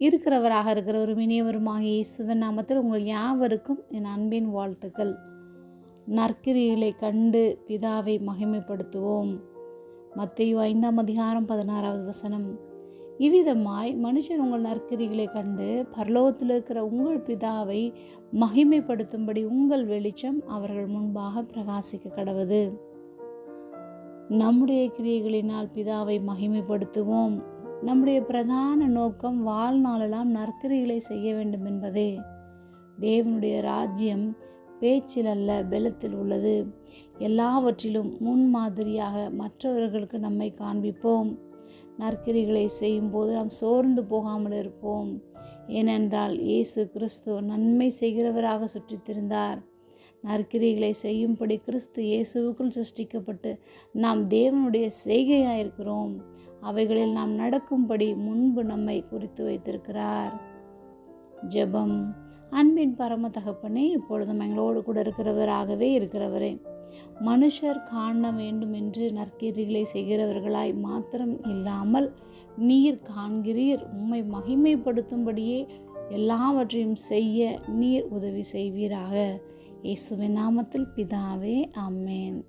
இருக்கிறவராக இருக்கிற ஒரு இனியவருமாக இயேசுவன் நாமத்தில் உங்கள் யாவருக்கும் என் அன்பின் வாழ்த்துக்கள். நற்கிரிகளை கண்டு பிதாவை மகிமைப்படுத்துவோம். மத்தையோ ஐந்தாம் அதிகாரம் பதினாறாவது வசனம். இவ்விதமாய் மனுஷன் உங்கள் நற்கிரிகளை கண்டு பரலோகத்தில் இருக்கிற உங்கள் பிதாவை மகிமைப்படுத்தும்படி உங்கள் வெளிச்சம் அவர்கள் முன்பாக பிரகாசிக்க கடவுது. நம்முடைய கிரியைகளினால் பிதாவை மகிமைப்படுத்துவோம். நம்முடைய பிரதான நோக்கம் வாழ்நாளெல்லாம் நற்கரிகளை செய்ய வேண்டும் என்பதே. தேவனுடைய ராஜ்யம் பேச்சில் அல்ல பெலத்தில் உள்ளது. எல்லாவற்றிலும் முன்மாதிரியாக மற்றவர்களுக்கு நம்மை காண்பிப்போம். நற்கிரிகளை செய்யும்போது நாம் சோர்ந்து போகாமல் இருப்போம். ஏனென்றால் இயேசு கிறிஸ்து நன்மை செய்கிறவராக சுற்றித்திருந்தார். நற்கிரிகளை செய்யும்படி கிறிஸ்து இயேசுவுக்குள் சிருஷ்டிக்கப்பட்டு நாம் தேவனுடைய செய்கையாக இருக்கிறோம் அவைகளில் நாம் நடக்கும்படி முன்பு நம்மை குறித்து வைத்திருக்கிறார். ஜெபம். அன்பின் பரம தகப்பனே இப்பொழுதும் எங்களோடு கூட இருக்கிறவராகவே இருக்கிறவரே மனுஷர் காண வேண்டும் என்று நற்கீரிகளை செய்கிறவர்களாய் மாத்திரம் இல்லாமல் நீர் காண்கிறீர். உம்மை மகிமைப்படுத்தும்படியே எல்லாவற்றையும் செய்ய நீர் உதவி செய்வீராக. இயேசுவின் நாமத்தில் பிதாவே அம்மேன்